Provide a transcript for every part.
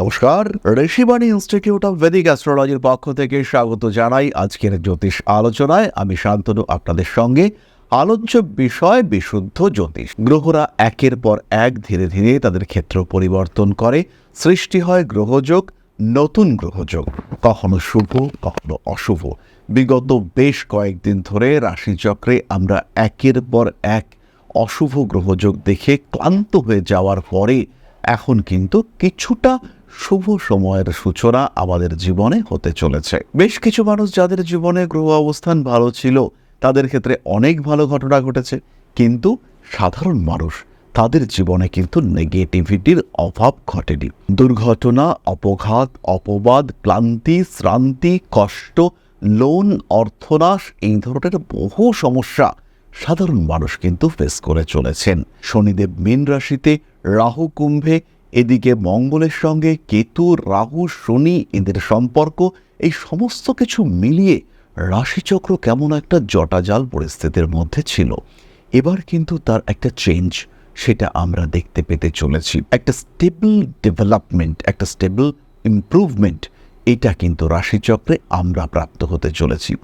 নমস্কার, Rishibani institute of Vedic অ্যাস্ট্রোলজির পক্ষ থেকে স্বাগত জানাই আজকের জ্যোতিষ আলোচনায়। আমি শান্তনু, আপনাদের সঙ্গে আলোচ্য বিষয়, বিশুদ্ধ জ্যোতিষ। গ্রহরা একের পর এক ধীরে ধীরে তাদের ক্ষেত্র পরিবর্তন করে। সৃষ্টি হয় গ্রহযোগ, নতুন গ্রহযোগ। কখনো শুভ, কখনো অশুভ। বিগত বেশ কয়েকদিন ধরে রাশিচক্রে আমরা একের পর এক অশুভ গ্রহযোগ দেখে ক্লান্ত হয়ে যাওয়ার পরে এখন কিন্তু কিছুটা শুভ সময়ের সূচনা আমাদের জীবনে হতে চলেছে। বেশ কিছু মানুষ যাদের জীবনে গ্রহ অবস্থান ভালো ছিল, তাদের ক্ষেত্রে অনেক ভালো ঘটনা ঘটেছে। কিন্তু সাধারণ মানুষ, তাদের জীবনে কিন্তু নেগেটিভিটির অভাব ঘটেনি। দুর্ঘটনা, অপঘাত, অপবাদ, ক্লান্তি, শ্রান্তি, কষ্ট, লোন, অর্থনাশ, এই ধরনের বহু সমস্যা সাধারণ মানুষ কিন্তু ফেস করে চলেছেন। শনিদেব মীন রাশিতে রাহু কুম্ভে এদিকে মঙ্গলের সঙ্গে কেতু, রাহু, শনি এদের সম্পর্ক, এই সমস্ত কিছু মিলিয়ে রাশিচক্র কেমন একটা জটাজাল পরিস্থিতির মধ্যে ছিল। এবার কিন্তু তার একটা চেঞ্জ সেটা আমরা দেখতে পেতে চলেছি। একটা স্টেবল ডেভেলপমেন্ট একটা স্টেবল ইমপ্রুভমেন্ট এটা কিন্তু রাশিচক্রে আমরা প্রাপ্ত হতে চলেছি।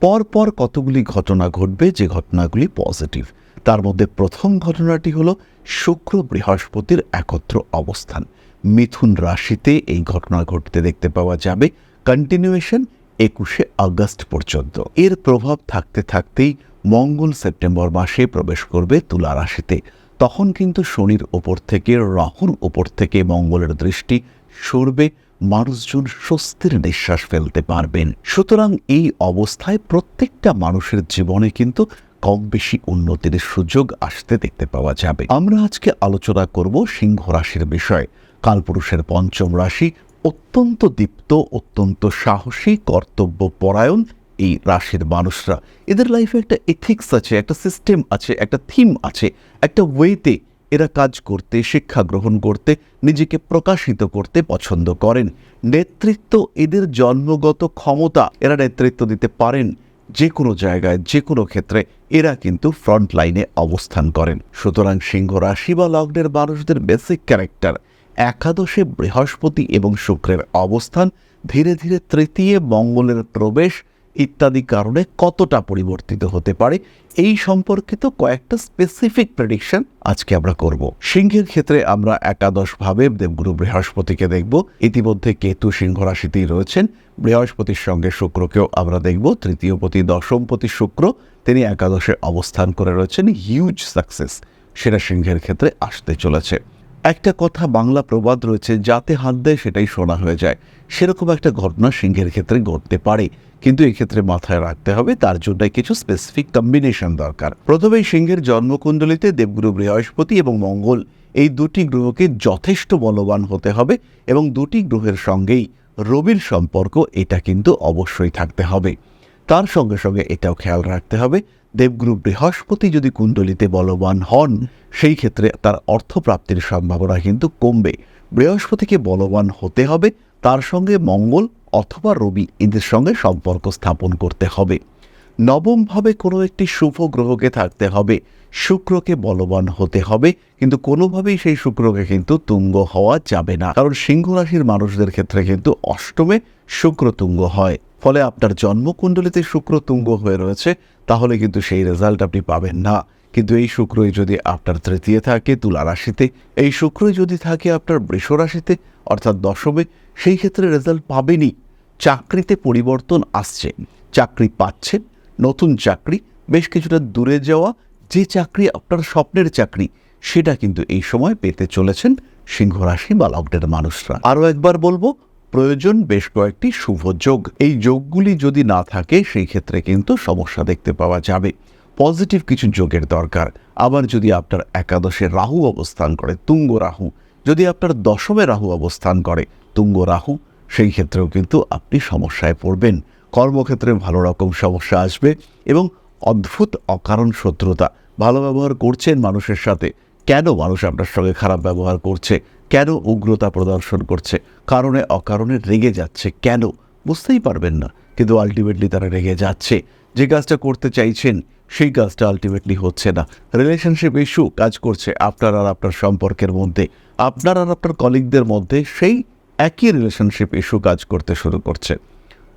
পরপর কতগুলি ঘটনা ঘটবে, যে ঘটনাগুলি পজিটিভ তার মধ্যে প্রথম ঘটনাটি হলো শুক্র বৃহস্পতির একত্র অবস্থান। মিথুন রাশিতে এই ঘটনা ঘটতে দেখতে পাওয়া যাবে কন্টিনিউয়েশন একুশে আগস্ট পর্যন্ত। এর প্রভাব থাকতে থাকতেই মঙ্গল সেপ্টেম্বর মাসে প্রবেশ করবে তুলা রাশিতে। তখন কিন্তু শনির ওপর থেকে, রাহুর ওপর থেকে মঙ্গলের দৃষ্টি সরবে, মানুষজন স্বস্তির নিঃশ্বাস ফেলতে পারবেন। সুতরাং এই অবস্থায় প্রত্যেকটা মানুষের জীবনে কিন্তু কম বেশি উন্নতির সুযোগ আসতে দেখতে পাওয়া যাবে। আমরা আজকে আলোচনা করব সিংহ রাশির বিষয়ে। কালপুরুষের পঞ্চম রাশি অত্যন্ত দীপ্ত, অত্যন্ত সাহসী, কর্তব্য পরায়ণ এই রাশির মানুষরা। এদের লাইফে একটা এথিক্স আছে, একটা সিস্টেম আছে, একটা থিম আছে, একটা ওয়েতে এরা কাজ করতে, শিক্ষা গ্রহণ করতে, নিজেকে প্রকাশিত করতে পছন্দ করেন। নেতৃত্ব এদের জন্মগত ক্ষমতা, এরা নেতৃত্ব দিতে পারেন। যে কোনো জায়গায় যে কোনো ক্ষেত্রে এরা কিন্তু ফ্রন্ট লাইনে অবস্থান করেন। সুতরাং সিংহ রাশি বা লগ্নের মানুষদের বেসিক ক্যারেক্টার একাদশে বৃহস্পতি এবং শুক্রের অবস্থান ধীরে ধীরে তৃতীয় মঙ্গলের প্রবেশ ইত্যাদি কারণে কতটা পরিবর্তিত হতে পারে, এই সম্পর্কিত কয়েকটা স্পেসিফিক প্রেডিকশন আজকে আমরা করব। সিংহের ক্ষেত্রে আমরা একাদশভাবে দেবগুরু বৃহস্পতিকে দেখব। ইতিমধ্যে কেতু সিংহ রাশিতেই রয়েছেন। বৃহস্পতির সঙ্গে শুক্রকেও আমরা দেখব। তৃতীয়পতি, দশমপতি শুক্র তিনি একাদশে অবস্থান করে রয়েছেন। হিউজ সাকসেস সেটা সিংহের ক্ষেত্রে আসতে চলেছে। একটা কথা বাংলা প্রবাদ রয়েছে, যাতে হাত দেয় সেটাই শোনা হয়ে যায়। সেরকম একটা ঘটনা সিংহের ক্ষেত্রে ঘটতে পারে। কিন্তু এক্ষেত্রে মাথায় রাখতে হবে তার জন্য কিছু স্পেসিফিক কম্বিনেশন দরকার। প্রথমেই সিংহের জন্মকুণ্ডলিতে দেবগুরু বৃহস্পতি এবং মঙ্গল এই দুটি গ্রহকে যথেষ্ট বলবান হতে হবে এবং দুটি গ্রহের সঙ্গেই রবির সম্পর্ক এটা কিন্তু অবশ্যই থাকতে হবে। তার সঙ্গে সঙ্গে এটাও খেয়াল রাখতে হবে, দেবগুরু বৃহস্পতি যদি কুণ্ডলিতে বলবান হন, সেই ক্ষেত্রে তার অর্থপ্রাপ্তির সম্ভাবনা কিন্তু কমবে। বৃহস্পতিকে বলবান হতে হবে, তার সঙ্গে মঙ্গল অথবা রবি এদের সঙ্গে সম্পর্ক স্থাপন করতে হবে। নবমভাবে কোনো একটি শুভ গ্রহকে থাকতে হবে। শুক্রকে বলবান হতে হবে, কিন্তু কোনোভাবেই সেই শুক্রকে কিন্তু তুঙ্গ হওয়া যাবে না। কারণ সিংহ রাশির মানুষদের ক্ষেত্রে কিন্তু অষ্টমে শুক্র তুঙ্গ হয়। ফলে আপনার জন্মকুণ্ডলিতে শুক্র তুঙ্গ হয়ে রয়েছে, তাহলে কিন্তু সেই রেজাল্ট আপনি পাবেন না। কিন্তু এই শুক্রই যদি আপনার তৃতীয় থাকে, তুলা রাশিতে, এই শুক্রই যদি থাকে আপনার বৃষ রাশিতে, অর্থাৎ দশমে, সেই ক্ষেত্রে রেজাল্ট পাবেনই। চাকরিতে পরিবর্তন আসছে। চাকরি পাচ্ছেন, নতুন চাকরি, বেশ কিছুটা দূরে যাওয়া, যে চাকরি আপনার স্বপ্নের চাকরি, সেটা কিন্তু এই সময় পেতে চলেছেন সিংহ রাশি বা লগ্নের মানুষরা। আরও একবার বলব, প্রয়োজন বেশ কয়েকটি শুভ যোগ। এই যোগগুলি যদি না থাকে, সেই ক্ষেত্রে কিন্তু সমস্যা দেখতে পাওয়া যাবে। পজিটিভ কিছু যোগের দরকার। আবার যদি আপনার একাদশে রাহু অবস্থান করে, তুঙ্গ রাহু, যদি আপনার দশমে রাহু অবস্থান করে, তুঙ্গ রাহু সেই ক্ষেত্রেও কিন্তু আপনি সমস্যায় পড়বেন। কর্মক্ষেত্রে ভালো রকম সমস্যা আসবে এবং অদ্ভুত অকারণ শত্রুতা ভালো ব্যবহার করছেন মানুষের সাথে। কেন মানুষ আপনার সঙ্গে খারাপ ব্যবহার করছে? কেন উগ্রতা প্রদর্শন করছে? কারণে অকারণে রেগে যাচ্ছে কেন? বুঝতেই পারবেন না। কিন্তু আলটিমেটলি তারা রেগে যাচ্ছে। যে কাজটা করতে চাইছেন, সেই কাজটা আলটিমেটলি হচ্ছে না। রিলেশনশিপ ইস্যু কাজ করছে আপনার আর আপনার সম্পর্কের মধ্যে। আপনার আর আপনার কলিগদের মধ্যে সেই একই রিলেশনশিপ ইস্যু কাজ করতে শুরু করছে।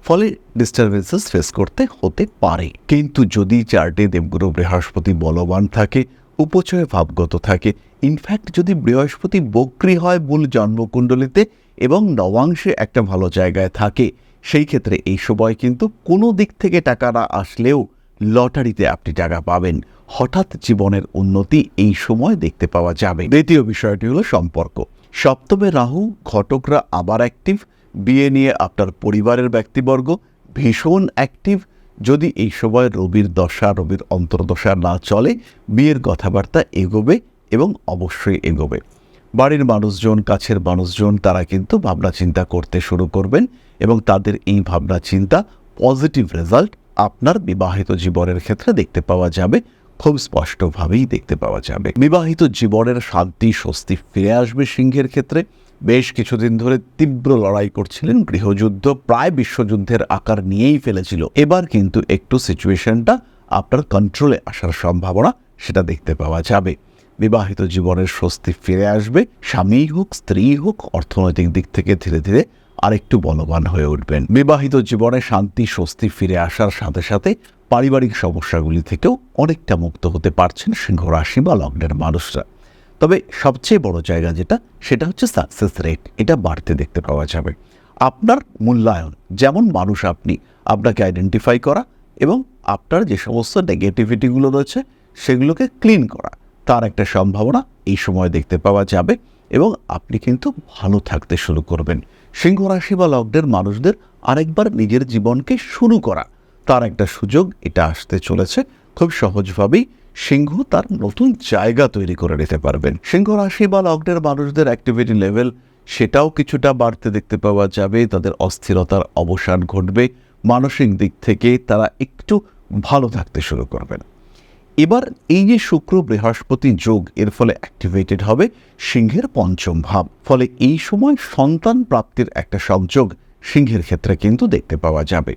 ফলে ডিস্টারবেন্সেস ফেস করতে হতে পারে। কিন্তু যদি চার্টে দেবগুরু বৃহস্পতি বলবান থাকে, উপচয়ে ভাবগত থাকে ইনফ্যাক্ট যদি বৃহস্পতি বক্রি হয় মূল জন্মকুণ্ডলিতে এবং নবাংশে একটা ভালো জায়গায় থাকে, সেই ক্ষেত্রে এই সময় কিন্তু কোনো দিক থেকে টাকা না আসলেও লটারিতে আপনি টাকা পাবেন। হঠাৎ জীবনের উন্নতি এই সময় দেখতে পাওয়া যাবে। দ্বিতীয় বিষয়টি হলো সম্পর্ক। সপ্তমে রাহু, ঘটকরা আবার অ্যাক্টিভ বিয়ে নিয়ে আপনার পরিবারের ব্যক্তিবর্গ ভীষণ অ্যাক্টিভ যদি এই সময় রবির দশা, রবির অন্তর্দশা না চলে, বিয়ের কথাবার্তা এগোবে এবং অবশ্যই এগোবে। বাড়ির মানুষজন, কাছের মানুষজন, তারা কিন্তু ভাবনা চিন্তা করতে শুরু করবেন এবং তাদের এই ভাবনা চিন্তা পজিটিভ রেজাল্ট আপনার বিবাহিত জীবনের ক্ষেত্রে দেখতে পাওয়া যাবে। খুব স্পষ্টভাবেই দেখতে পাওয়া যাবে। বিবাহিত জীবনের শান্তি, স্বস্তি ফিরে আসবে সিংহের ক্ষেত্রে। বেশ কিছুদিন ধরে তীব্র লড়াই করছিলেন গৃহযুদ্ধ, প্রায় বিশ্বযুদ্ধের আকার নিয়েই ফেলেছিল। এবার কিন্তু একটু সিচুয়েশনটা আপনার কন্ট্রোলে আসার সম্ভাবনা, সেটা দেখতে পাওয়া যাবে। বিবাহিত জীবনের স্বস্তি ফিরে আসবে, স্বামী হোক, স্ত্রী হোক, অর্থনৈতিক দিক থেকে ধীরে ধীরে আরেকটু বলবান হয়ে উঠবেন। বিবাহিত জীবনে শান্তি, স্বস্তি ফিরে আসার সাথে সাথে পারিবারিক সমস্যাগুলি থেকেও অনেকটা মুক্ত হতে পারছেন সিংহ রাশি বা লগ্নের মানুষরা। তবে সবচেয়ে বড় জায়গা যেটা, সেটা হচ্ছে সাকসেস রেট এটা বাড়তে দেখতে পাওয়া যাবে। আপনার মূল্যায়ন, যেমন মানুষ আপনি, আপনাকে আইডেন্টিফাই করা এবং আপনার যে সমস্ত নেগেটিভিটিগুলো রয়েছে, সেগুলোকে ক্লিন করা। তার একটা সম্ভাবনা এই সময় দেখতে পাওয়া যাবে এবং আপনি কিন্তু ভালো থাকতে শুরু করবেন। সিংহ রাশি বা লগ্নের মানুষদের আরেকবার নিজের জীবনকে শুরু করা। তার একটা সুযোগ এটা আসতে চলেছে। খুব সহজভাবেই সিংহ তার নতুন জায়গা তৈরি করে নিতে পারবেন। সিংহ রাশি বা লগ্নের মানুষদের অ্যাক্টিভিটি লেভেল সেটাও কিছুটা বাড়তে দেখতে পাওয়া যাবে। তাদের অস্থিরতার অবসান ঘটবে। মানসিক দিক থেকে তারা একটু ভালো থাকতে শুরু করবেন। এবার এই যে শুক্র বৃহস্পতি যোগ, এর ফলে অ্যাক্টিভেটেড হবে সিংহের পঞ্চম ভাব। ফলে এই সময় সন্তান প্রাপ্তির একটা সংযোগ সিংহের ক্ষেত্রে কিন্তু দেখতে পাওয়া যাবে।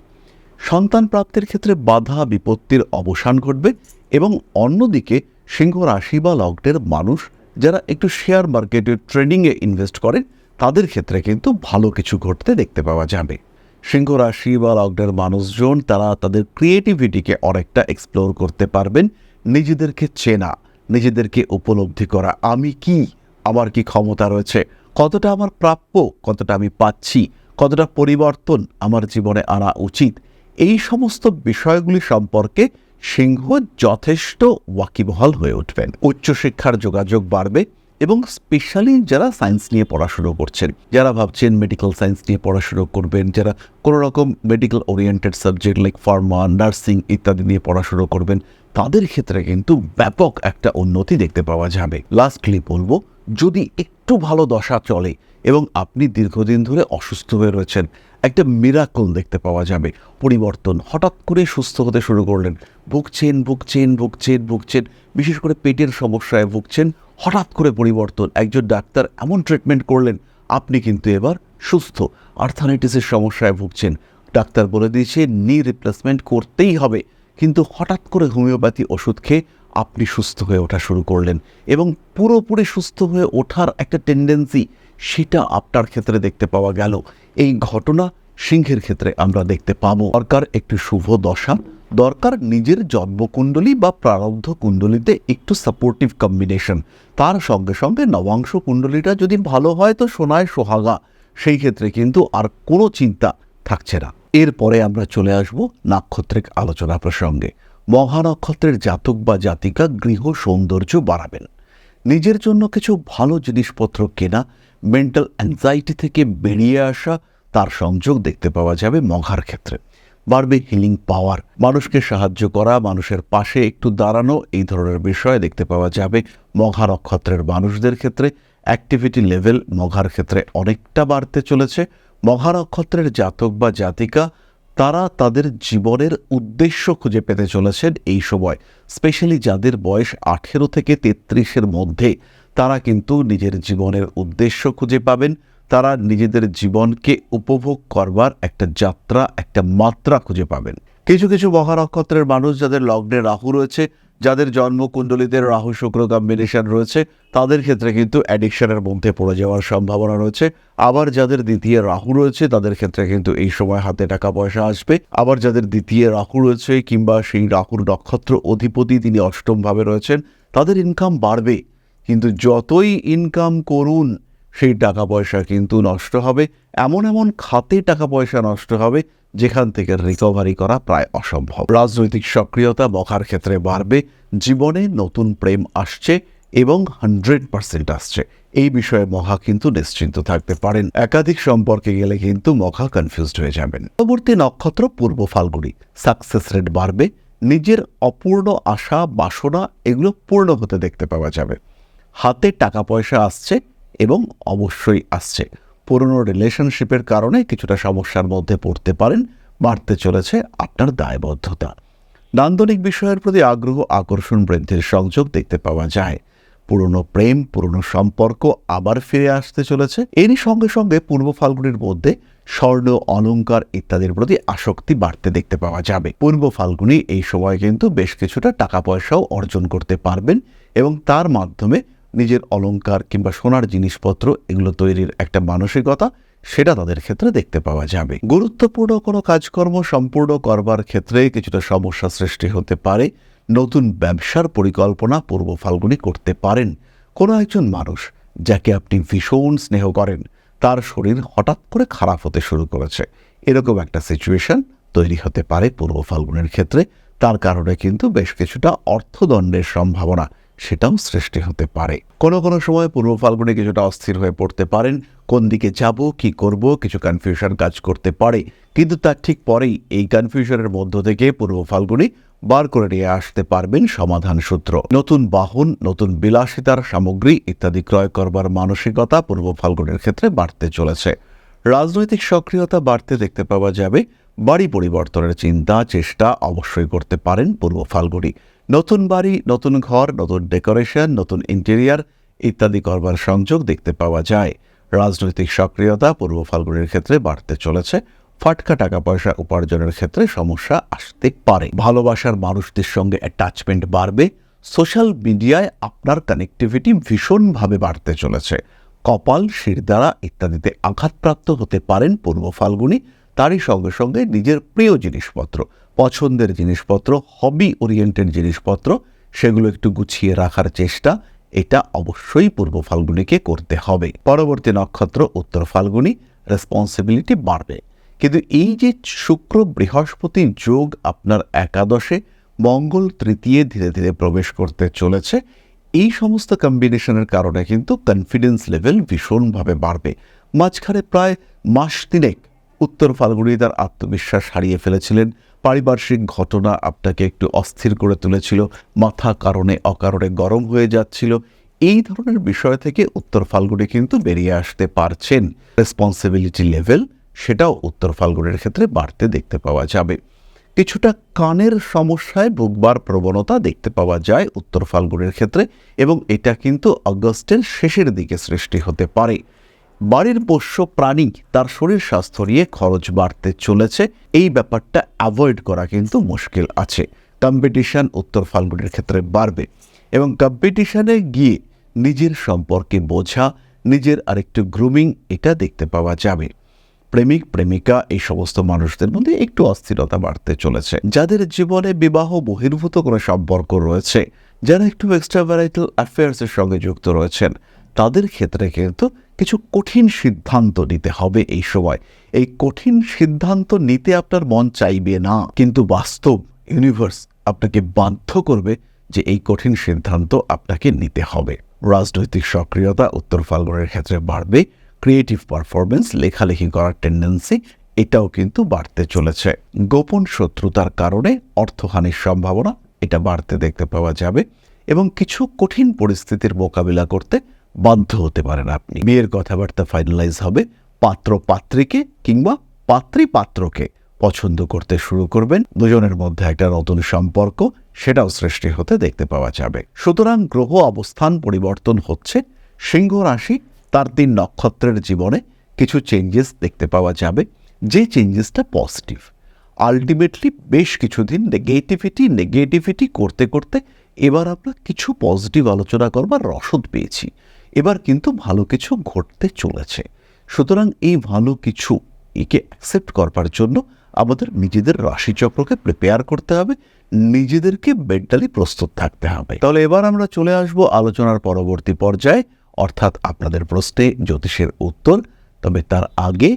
সন্তান প্রাপ্তির ক্ষেত্রে বাধা বিপত্তির অবসান ঘটবে এবং অন্যদিকে সিংহ রাশি বা লগ্নের মানুষ যারা একটু শেয়ার মার্কেটে ট্রেডিংয়ে ইনভেস্ট করেন, তাদের ক্ষেত্রে কিন্তু ভালো কিছু ঘটতে দেখতে পাওয়া যাবে। সিংহ রাশি বা লগ্নের মানুষজন, তারা তাদের ক্রিয়েটিভিটিকে অনেকটা এক্সপ্লোর করতে পারবেন। নিজেদেরকে চেনা, নিজেদেরকে উপলব্ধি করা। আমি কি? আমার কি ক্ষমতা রয়েছে? কতটা আমার প্রাপ্য? কতটা আমি পাচ্ছি? কতটা পরিবর্তন আমার জীবনে আনা উচিত? এই সমস্ত বিষয়গুলি সম্পর্কে সিংহ যথেষ্ট ওয়াকিবহাল হয়ে উঠবেন। উচ্চশিক্ষার যোগাযোগ বাড়বে এবং স্পেশালি যারা সায়েন্স নিয়ে পড়াশুনো করছেন, যারা ভাবছেন মেডিকেল সায়েন্স নিয়ে পড়াশুনো করবেন, যারা কোনো রকম medical oriented subject like pharma nursing ইত্যাদি নিয়ে পড়াশুনো করবেন তাদের ক্ষেত্রে কিন্তু ব্যাপক একটা উন্নতি দেখতে পাওয়া যাবে। লাস্টলি বলব, যদি একটু ভালো দশা চলে এবং আপনি দীর্ঘদিন ধরে অসুস্থ হয়ে রয়েছেন, একটা মিরাকল দেখতে পাওয়া যাবে। পরিবর্তন, হঠাৎ করে সুস্থ হতে শুরু করলেন, ভুগছেন ভুগছেন ভুগছেন ভুগছেন, বিশেষ করে পেটের সমস্যায় ভুগছেন, হঠাৎ করে পরিবর্তন, একজন ডাক্তার এমন ট্রিটমেন্ট করলেন, আপনি কিন্তু এবার সুস্থ আর্থানাইটিসের সমস্যায় ভুগছেন। ডাক্তার বলে দিয়েছে নি রিপ্লেসমেন্ট করতেই হবে। কিন্তু হঠাৎ করে হোমিওপ্যাথি ওষুধ খেয়ে আপনি সুস্থ হয়ে ওঠা শুরু করলেন এবং পুরোপুরি সুস্থ হয়ে ওঠার একটা টেন্ডেন্সি সেটা আপনার ক্ষেত্রে দেখতে পাওয়া গেল। এই ঘটনা সিংহের ক্ষেত্রে আমরা দেখতে পাবো। দরকার একটি শুভ দশা, দরকার নিজের জন্মকুণ্ডলী বা প্রারব্ধ কুণ্ডলিতে একটু সাপোর্টিভ কম্বিনেশন তার সঙ্গে সঙ্গে নবাংশ কুণ্ডলীটা যদি ভালো হয় তো সোনায় সোহাগা। সেই ক্ষেত্রে কিন্তু আর কোনো চিন্তা থাকছে না। এরপরে আমরা চলে আসব নাক্ষত্রিক আলোচনা প্রসঙ্গে। মহা নক্ষত্রের জাতক বা জাতিকা গৃহ সৌন্দর্য বাড়াবেন। নিজের জন্য কিছু ভালো জিনিসপত্র কেনা মেন্টাল অ্যাংজাইটি থেকে বেরিয়ে আসা, তার সংযোগ দেখতে পাওয়া যাবে মঘার ক্ষেত্রে। বাড়বে হিলিং পাওয়ার মানুষকে সাহায্য করা, মানুষের পাশে একটু দাঁড়ানো, এই ধরনের বিষয় দেখতে পাওয়া যাবে মঘা নক্ষত্রের মানুষদের ক্ষেত্রে। অ্যাক্টিভিটি লেভেল মঘার ক্ষেত্রে অনেকটা বাড়তে চলেছে। মঘা নক্ষত্রের জাতক বা জাতিকা, তারা তাদের জীবনের উদ্দেশ্য খুঁজে পেতে চলেছেন এই সময় স্পেশালি যাদের বয়স আঠেরো থেকে তেত্রিশের মধ্যে। তারা কিন্তু নিজের জীবনের উদ্দেশ্য খুঁজে পাবেন, তারা নিজেদের জীবনকে উপভোগ করবার একটা যাত্রা, একটা মাত্রা খুঁজে পাবেন। কিছু কিছু মহা নক্ষত্রের মানুষ যাদের লগ্নে রাহু রয়েছে যাদের জন্মকুণ্ডলীতে রাহু শুক্র কম্বিনেশন রয়েছে, তাদের ক্ষেত্রে কিন্তু অ্যাডিকশনের মধ্যে পড়ে যাওয়ার সম্ভাবনা রয়েছে। আবার যাদের দ্বিতীয় রাহু রয়েছে, তাদের ক্ষেত্রে কিন্তু এই সময় হাতে টাকা পয়সা আসবে। আবার যাদের দ্বিতীয় রাহু রয়েছে কিংবা সেই রাহুর নক্ষত্র অধিপতি তিনি অষ্টমভাবে রয়েছেন, তাদের ইনকাম বাড়বে। কিন্তু যতই ইনকাম করুন সেই টাকা পয়সা কিন্তু নষ্ট হবে। এমন এমন খাতে টাকা পয়সা নষ্ট হবে, যেখান থেকে রিকভারি করা প্রায় অসম্ভব। রাজনৈতিক সক্রিয়তা বখার ক্ষেত্রে বাড়বে, জীবনে নতুন প্রেম আসছে এবং হান্ড্রেড পার্সেন্ট আসছে। এই বিষয়ে মহা কিন্তু নিশ্চিন্ত থাকতে পারেন। একাধিক সম্পর্কে গেলে কিন্তু মহা কনফিউজড হয়ে যাবেন। পরবর্তী নক্ষত্র পূর্ব ফাল্গুনি। সাকসেস রেট বাড়বে, নিজের অপূর্ণ আশা, বাসনা এগুলো পূর্ণ হতে দেখতে পাওয়া যাবে। হাতে টাকা পয়সা আসছে এবং অবশ্যই আসছে। পুরনো রিলেশনশিপের কারণে কিছুটা সমস্যার মধ্যে পড়তে পারেন, বাড়তে চলেছে আপনার দায়বদ্ধতা। নান্দনিক বিষয়ের প্রতি আগ্রহ, আকর্ষণ, বৃদ্ধির সংযোগ দেখতে পাওয়া যায়। পুরনো প্রেম, পুরনো সম্পর্ক আবার ফিরে আসতে চলেছে। এরই সঙ্গে সঙ্গে পূর্ব ফাল্গুনের মধ্যে স্বর্ণ অলংকার ইত্যাদির প্রতি আসক্তি বাড়তে দেখতে পাওয়া যাবে। পূর্ব ফাল্গুনি এই সময় কিন্তু বেশ কিছুটা টাকা পয়সাও অর্জন করতে পারবেন এবং তার মাধ্যমে নিজের অলংকার কিংবা সোনার জিনিসপত্র এগুলো তৈরির একটা মানসিকতা, সেটা তাদের ক্ষেত্রে দেখতে পাওয়া যাবে। গুরুত্বপূর্ণ কোনো কাজকর্ম সম্পূর্ণ করবার ক্ষেত্রে কিছুটা সমস্যা সৃষ্টি হতে পারে। নতুন ব্যবসার পরিকল্পনা পূর্ব ফাল্গুনি করতে পারেন। কোনো একজন মানুষ যাকে আপনি ভীষণ স্নেহ করেন, তার শরীর হঠাৎ করে খারাপ হতে শুরু করেছে। এরকম একটা সিচুয়েশন তৈরি হতে পারে পূর্ব ফাল্গুনের ক্ষেত্রে। তার কারণে কিন্তু বেশ কিছুটা অর্থদণ্ডের সম্ভাবনা সেটাও সৃষ্টি হতে পারে। কোনো কোনো সময় পূর্ব ফাল্গুনে কিছুটা অস্থির হয়ে পড়তে পারেন, কোন দিকে যাব, কি করব, কিছু কনফিউশন কাজ করতে পারে। কিন্তু তার ঠিক পরেই এই কনফিউশনের মধ্য থেকে পূর্ব ফাল্গুনি বার করে নিয়ে আসতে পারবেন সমাধান সূত্র। নতুন বাহন, নতুন বিলাসিতার সামগ্রী ইত্যাদি ক্রয় করবার মানসিকতা পূর্ব ফাল্গুনের ক্ষেত্রে বাড়তে চলেছে। রাজনৈতিক সক্রিয়তা বাড়তে দেখতে পাওয়া যাবে। বাড়ি পরিবর্তনের চিন্তা, চেষ্টা অবশ্যই করতে পারেন পূর্ব ফাল্গুনি। নতুন বাড়ি, নতুন ঘর, নতুন ডেকোরেশন, নতুন ইন্টেরিয়ার ইত্যাদি করবার সংযোগ দেখতে পাওয়া যায়। রাজনৈতিক সক্রিয়তা পূর্ব ফাল্গুনের ক্ষেত্রে বাড়তে চলেছে। ফাটকা টাকা পয়সা উপার্জনের ক্ষেত্রে সমস্যা আসতে পারে। ভালোবাসার মানুষদের সঙ্গে অ্যাটাচমেন্ট বাড়বে। সোশ্যাল মিডিয়ায় আপনার কানেক্টিভিটি ভীষণভাবে বাড়তে চলেছে। কপাল শিরদাঁড়া ইত্যাদিতে আঘাতপ্রাপ্ত হতে পারেন পূর্ব ফাল্গুনি। তারই সঙ্গে সঙ্গে নিজের প্রিয় জিনিসপত্র পছন্দের জিনিসপত্র হবি ওরিয়েন্টেড জিনিসপত্র, সেগুলো একটু গুছিয়ে রাখার চেষ্টা, এটা অবশ্যই পূর্ব ফাল্গুনিকে করতে হবে। পরবর্তী নক্ষত্র, উত্তর ফাল্গুনি রেসপন্সিবিলিটি বাড়বে। কিন্তু এই যে শুক্র বৃহস্পতি যোগ আপনার একাদশে, মঙ্গল তৃতীয় ধীরে ধীরে প্রবেশ করতে চলেছে, এই সমস্ত কম্বিনেশনের কারণে কিন্তু কনফিডেন্স লেভেল ভীষণভাবে বাড়বে। মাঝখানে প্রায় মাস তিনেক উত্তর ফাল্গুনি তার আত্মবিশ্বাস হারিয়ে ফেলেছিলেন পারিপার্শ্বিক ঘটনা আপনাকে একটু অস্থির করে তুলেছিল, মাথা কারণে অকারণে গরম হয়ে যাচ্ছিল, এই ধরনের বিষয় থেকে উত্তর ফাল্গুনি কিন্তু বেরিয়ে আসতে পারছেন। রেসপন্সিবিলিটি লেভেল সেটাও উত্তর ফাল্গুনের ক্ষেত্রে বাড়তে দেখতে পাওয়া যাবে। কিছুটা কানের সমস্যায় ভুগবার প্রবণতা দেখতে পাওয়া যায় উত্তর ফাল্গুনের ক্ষেত্রে এবং এটা কিন্তু অগস্টের শেষের দিকে সৃষ্টি হতে পারে। বাড়ির পোষ্য প্রাণী তার শরীর স্বাস্থ্য নিয়ে খরচ বাড়তে চলেছে। এই ব্যাপারটা অ্যাভয়েড করা কিন্তু মুশকিল আছে। কম্পিটিশন উত্তর ফাল্গুনের ক্ষেত্রে বাড়বে এবং কম্পিটিশানে গিয়ে নিজের সম্পর্কে বোঝা, নিজের আরেকটু গ্রুমিং এটা দেখতে পাওয়া যাবে। প্রেমিক, প্রেমিকা এই সমস্ত মানুষদের মধ্যে একটু অস্থিরতা বাড়তে চলেছে। যাদের জীবনে বিবাহ বহির্ভূত কোনো সম্পর্ক রয়েছে, যারা একটু এক্সট্রাভ্যারাইটাল অ্যাফেয়ার্সের সঙ্গে যুক্ত রয়েছেন তাদের ক্ষেত্রে কিন্তু কিছু কঠিন সিদ্ধান্ত নিতে হবে এই সময়। এই কঠিন সিদ্ধান্ত নিতে আপনার মন চাইবে না, কিন্তু বাস্তব ইউনিভার্স আপনাকে বাধ্য করবে যে এই কঠিন সিদ্ধান্ত আপনাকে নিতে হবে। রাজনৈতিক সক্রিয়তা উত্তর ফাল্গুনের ক্ষেত্রে বাড়বে ক্রিয়েটিভ পারফরমেন্স লেখালেখি করার টেন্ডেন্সি এটাও কিন্তু বাড়তে চলেছে। গোপন শত্রুতার কারণে অর্থহানির সম্ভাবনা এটা বাড়তে দেখতে পাওয়া যাবে এবং কিছু কঠিন পরিস্থিতির মোকাবিলা করতে বাধ্য হতে পারেন আপনি। বিয়ের কথাবার্তা ফাইনালাইজ হবে। পাত্র পাত্রীকে কিংবা পাত্রী পাত্রকে পছন্দ করতে শুরু করবেন। দুজনের মধ্যে একটা নতুন সম্পর্ক, সেটাও সৃষ্টি হতে দেখতে পাওয়া যাবে। সুতরাং গ্রহ অবস্থান পরিবর্তন হচ্ছে। সিংহ রাশি, তার তিন নক্ষত্রের জীবনে কিছু চেঞ্জেস দেখতে পাওয়া যাবে। যে চেঞ্জেসটা পজিটিভ আলটিমেটলি বেশ কিছুদিন নেগেটিভিটি নেগেটিভিটি করতে করতে এবার আমরা কিছু পজিটিভ আলোচনা করবার রসদ পেয়েছি। এবার কিন্তু ভালো কিছু ঘটতে চলেছে। সুতরাং এই ভালো কিছু একে অ্যাকসেপ্ট করবার জন্য আমাদের নিজেদের রাশিচক্রকে প্রিপেয়ার করতে হবে, নিজেদেরকে মেন্টালি প্রস্তুত থাকতে হবে। তাহলে এবার আমরা চলে আসব আলোচনার পরবর্তী পর্যায়ে। অর্থাৎ আপনাদের প্রশ্নে জ্যোতিষের উত্তর, তবে তার আগে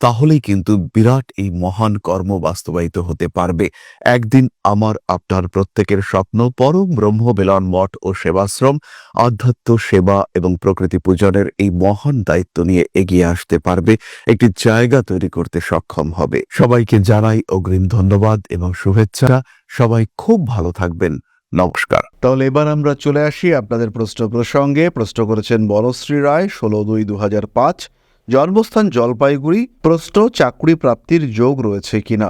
তাহলেই কিন্তু বিরাট এই মহান কর্ম বাস্তবায়িত হতে পারবে। একদিন আমার, আপনার প্রত্যেকের স্বপ্ন পরম ব্রহ্ম বেলন মঠ ও সেবাশ্রম, আধ্যাত্ম সেবা এবং প্রকৃতি পূজনের এই মহান দায়িত্ব নিয়ে এগিয়ে আসতে পারবে। একটি জায়গা তৈরি করতে সক্ষম হবে। সবাইকে জানাই অগ্রিম ধন্যবাদ এবং শুভেচ্ছা। সবাই খুব ভালো থাকবেন। নমস্কার। তাহলে এবার আমরা চলে আসি আপনাদের প্রশ্ন প্রসঙ্গে। প্রশ্ন করেছেন বনশ্রী রায়, ষোলো দুই দু হাজার পাঁচ। জন্মস্থান জলপাইগুড়ি প্রশ্ন চাকরি প্রাপ্তির যোগ রয়েছে কিনা?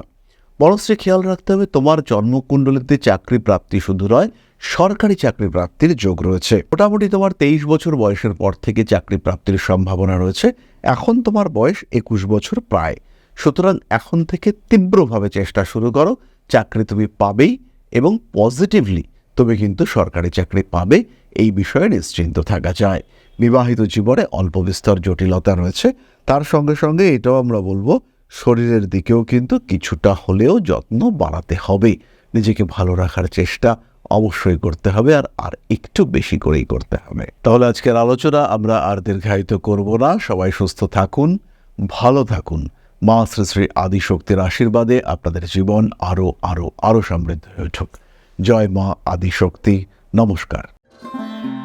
বনশ্রী খেয়াল রাখতে হবে, তোমার জন্মকুণ্ডলিতে চাকরি প্রাপ্তি শুধু নয়, সরকারি চাকরি প্রাপ্তির যোগ রয়েছে। মোটামুটি তোমার তেইশ বছর বয়সের পর থেকে চাকরি প্রাপ্তির সম্ভাবনা রয়েছে, এখন তোমার বয়স একুশ বছর প্রায়। সুতরাং এখন থেকে তীব্রভাবে চেষ্টা শুরু করো, চাকরি তুমি পাবেই এবং পজিটিভলি তুমি কিন্তু সরকারি চাকরি পাবে, এই বিষয়ে নিশ্চিন্ত থাকা যায়। বিবাহিত জীবনে অল্প বিস্তর জটিলতা রয়েছে। তার সঙ্গে সঙ্গে এটাও আমরা বলব, শরীরের দিকেও কিন্তু কিছুটা হলেও যত্ন বাড়াতে হবে। নিজেকে ভালো রাখার চেষ্টা অবশ্যই করতে হবে আর আর একটু বেশি করেই করতে হবে। তাহলে আজকের আলোচনা আমরা আর দীর্ঘায়িত করব না। সবাই সুস্থ থাকুন, ভালো থাকুন। মা শ্রী শ্রী আদিশক্তির আশীর্বাদে আপনাদের জীবন আরও আরও আরও সমৃদ্ধ হয়ে উঠুক। জয় মা আদিশক্তি। নমস্কার।